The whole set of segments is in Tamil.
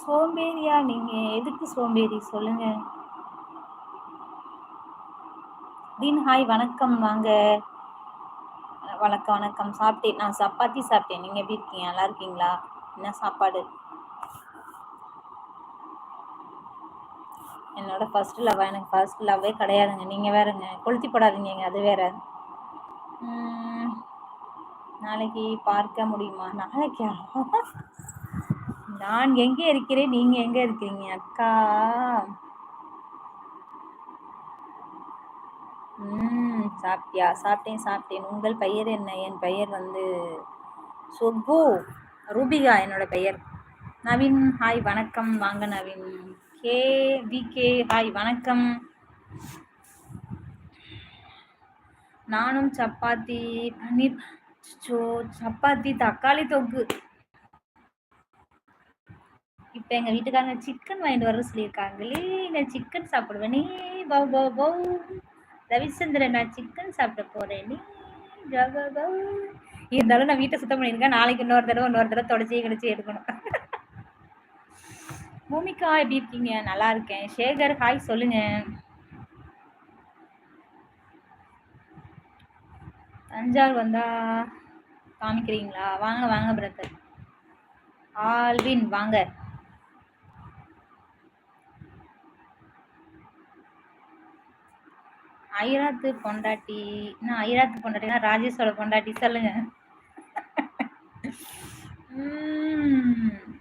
சோம்பேறியா நீங்க எதுக்கு சோம்பேறி? சொல்லுங்க. தீன் ஹாய் வணக்கம். வாங்க. வணக்கம் வணக்கம். சாப்பிட்டேன். நான் சப்பாத்தி சாப்பிட்டேன். நீங்க எப்படி இருக்கீங்க? நல்லா இருக்கீங்களா? என்ன சாப்பாடு? என்னோட ஃபர்ஸ்ட் லவ் எனக்கு ஃபர்ஸ்ட் லவ்வே கிடையாதுங்க. நீங்கள் வேறுங்க. கொளுத்தி போடாதீங்க அது வேற. நாளைக்கு பார்க்க முடியுமா? நாளைக்கா? நான் எங்கே இருக்கிறேன்? நீங்கள் எங்கே இருக்கிறீங்க அக்கா? ம் சாப்பிட்டியா? சாப்பிட்டேன் சாப்பிட்டேன். உங்கள் பெயர் என்ன? என் பெயர் வந்து சொப்பு ரூபிகா என்னோட பெயர். நவீன் ஹாய் வணக்கம். வாங்க Naveen. K V K hi வணக்கம். நானும் சப்பாத்தி பன்னீர் சோ சப்பாத்தி தக்காளி தொக்கு. இப்போ எங்கள் வீட்டுக்காரங்க சிக்கன் வாங்கிட்டு வர சொல்லியிருக்காங்களே நான் சிக்கன் சாப்பிடுவேன். நீ பவ் பவ் ரவிச்சந்திரன் நான் சிக்கன் சாப்பிட போறேன். நீ இருந்தாலும் நான் வீட்டை சுத்தம் பண்ணியிருக்கேன். நாளைக்கு இன்னொரு தடவை இன்னொரு தடவை தொடச்சி கிடச்சி எடுக்கணும். பூமிகா எப்படி இருக்கீங்க? நல்லா இருக்கேன். சேகர் ஹாய் சொல்லுங்க. தஞ்சாவூர் வந்தா காமிக்கிறீங்களா? வாங்க வாங்க பிரதர் ஆல்வின் வாங்க. ஐராத்து பொண்டாட்டி. என்ன ஐராத்து பொண்டாட்டினா ராஜேஷோட பொண்டாட்டி சொல்லுங்க.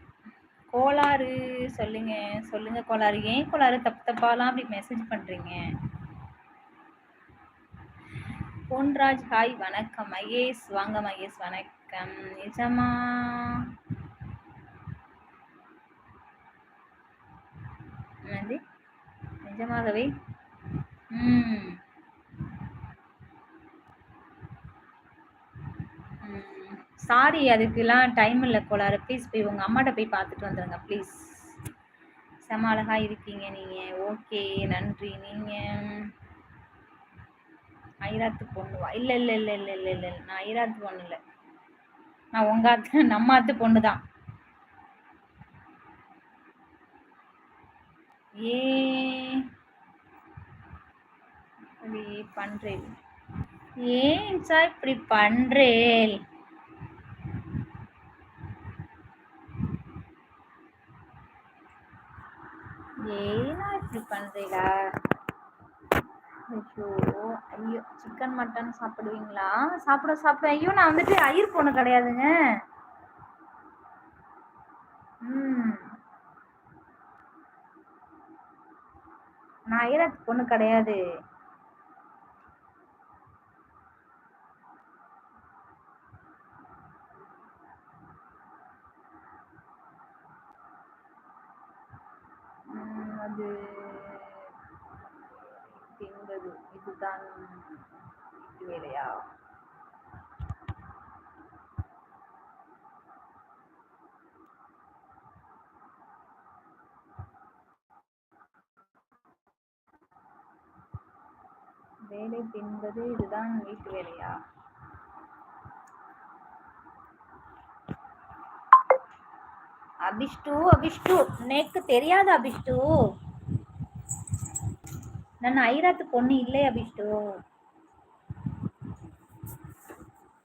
கோளாறு சொல்லுங்க சொல்லுங்க கோளாறு. ஏன் கோளாறு தப்பு தப்பாலாம் அப்படி மெசேஜ் பண்றீங்க? பொன்ராஜ் ஹாய் வணக்கம். மகேஷ் வாங்க மகேஷ் வணக்கம். நிஜமா? என்னது? நிஜமாகவே? ம். சாரி அதுக்கெல்லாம் டைம் இல்லை கோளாறு ப்ளீஸ் போய் உங்கள் அம்மாட்ட போய் பார்த்துட்டு வந்துடுங்க ப்ளீஸ் செம அழகாக இருக்கீங்க நீங்கள் ஓகே நன்றி. நீங்கள் ஐராத்து பொண்ணுவா? இல்லை இல்லை இல்லை இல்லை இல்லை இல்லை. நான் ஐராத்து பொண்ணு இல்லை. நான் உங்கள் அத்து நம்ம அத்து பொண்ணு தான். ஏ இப்படி பண்றேன். ஏன் சார் இப்படி பண்றேன்? ஏன்னா இப்படி பண்றீடா ஐயோ ஐயோ சிக்கன் மட்டன் சாப்பிடுவீங்களா? சாப்பிட சாப்பிட. ஐயோ நான் வந்துட்டு ஐயர் பொண்ணு கிடையாதுங்க. ம். நான் அயிரத்து பொண்ணு கிடையாது. ம், என்பது தின்பது இதுதான் வீட்டு வேலையா? வேலை தின்பது இதுதான் வீட்டு வேலையா? அபிஷ்டு அபிஷ்டு. நேக்கு தெரியாது அபிஷ்டு. நான் ஐராத்து பொண்ணு இல்லை అభిష్టు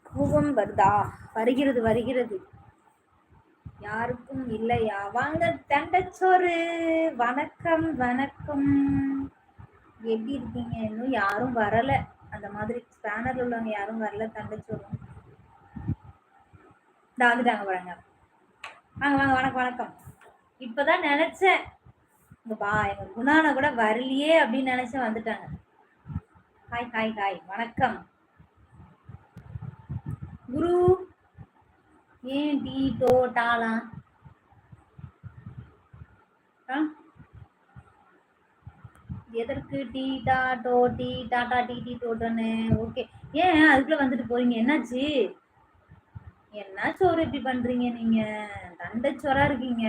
கோபம் வருதா? வருகிறது வருகிறது. யாருக்கும் இல்லையா? வாங்க தண்டச்சோறு வணக்கம் வணக்கம். எப்படி இருக்கீங்க? இன்னும் யாரும் வரல. அந்த மாதிரி ஸ்பேனர்ல உள்ளவங்க யாரும் வரல தண்டச்சோறு வந்துட்டாங்க பாருங்க. வாங்க வாங்க வணக்கம் வணக்கம். இப்பதான் நினைச்சேன். இங்க பா எங்க குணான கூட வரலையே அப்படின்னு நினைச்சு வந்துட்டாங்க. ஹாய் ஹாய் ஹாய் வணக்கம். குரு ஏன் டீ டோ டாலா எதற்கு டீ டா டோ டீ டாடா டீ டீ டோட்டோன்னு? ஓகே ஏன் அதுக்குள்ள வந்துட்டு போறீங்க? என்னாச்சு? என்ன சோறு இப்படி பண்றீங்க நீங்க? தண்டச்சோரா இருக்கீங்க.